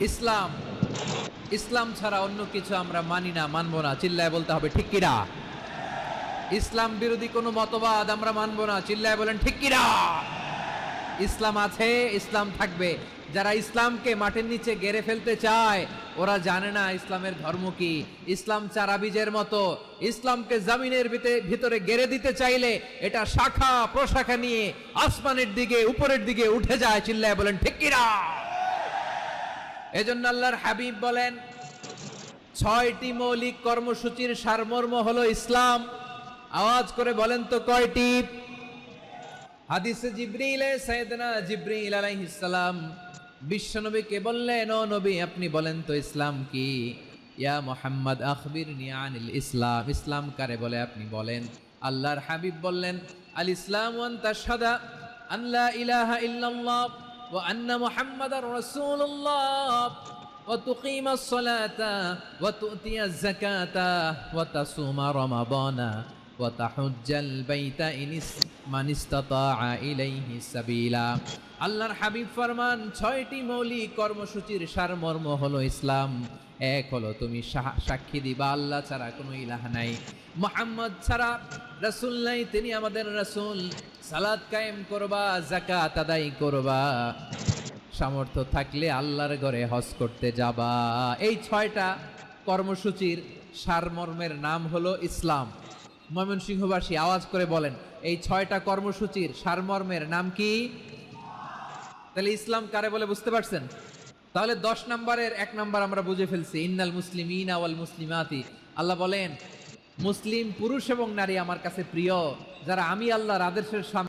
ইসলাম ইসলাম ছাড়া অন্য কিছু আমরা মানি না, মানবো না, চিল্লায় বলতে হবে, ঠিক কিরা ইসলাম বিরোধী কোনো মতবাদ আমরা মানবো না, চিল্লায় বলেন, ঠিক কিরা ইসলাম আছে, ইসলাম থাকবে। যারা ইসলামকে মাটির নিচে গেড়ে ফেলতে চায়, ওরা জানে না ইসলামের ধর্ম কি। ইসলাম চারা বীজের মতো। ইসলামকে জামিনের ভিতে- ভিতরে গেড়ে দিতে চাইলে এটা শাখা, প্রশাখা নিয়ে আসমানের দিকে, উপরের দিকে উঠে যায়, চিল্লায় বলেন, ঠিক কিরা এজন্য আল্লাহর হাবিব বলেন, ছয়টি মৌলিক কর্মসূচির সারমর্ম হলো ইসলাম। আওয়াজ করে বলেন তো কয়টি? হাদিসে জিব্রিলে, সাইয়েদনা জিব্রিল আলাইহিস সালাম বিশ্বনবীকে বললেন, ও নবী, আপনি বলেন তো ইসলাম কি? ইয়া মোহাম্মদ, আখবিরনি আনিল ইসলাম। ইসলাম কারে বলে আপনি বলেন? আল্লাহর হাবিব বললেন, আল ইসলাম ওয়ান তাশহাদা আন লা ইলাহা ইল্লাল্লাহ। ওয়া আন্না মুহাম্মাদার রাসূলুল্লাহ وتقيم الصلاة وتؤتي الزكاة وتصوم رمضان وتحج البيت إن اس- من استطاع إليه سبيلا আল্লাহর হাবিব ফরমান ছয়টি মৌলিক কর্মসূচির সারমর্ম হলো ইসলাম এক হলো তুমি সা- সাক্ষী দিবা আল্লাহ ছাড়া কোনো ইলাহ নাই মোহাম্মদ ছাড়া রাসূল নাই তিনি আমাদের রাসূল সালাত কায়েম করবা জাকাত আদায় করবা। সামর্থ্য থাকলে আল্লাহর ঘরে হজ করতে যাবা। এই ছয়টা কর্মসূচির সারমর্মের নাম হলো ইসলাম। ময়মনসিংহবাসী আওয়াজ করে বলেন, এই ছয়টা কর্মসূচির সারমর্মের নাম কি? তাহলে ইসলাম কারে বলে বুঝতে পারছেন? তাহলে দশ নম্বরের এক নম্বর আমরা বুঝে ফেলছি, ইন্নাল মুসলিমিন আওয়াল মুসলিমাতি। আল্লাহ বলেন মুসলিম পুরুষ এবং নারী আমার কাছে প্রিয় যারা আমি আল্লাহর সামনে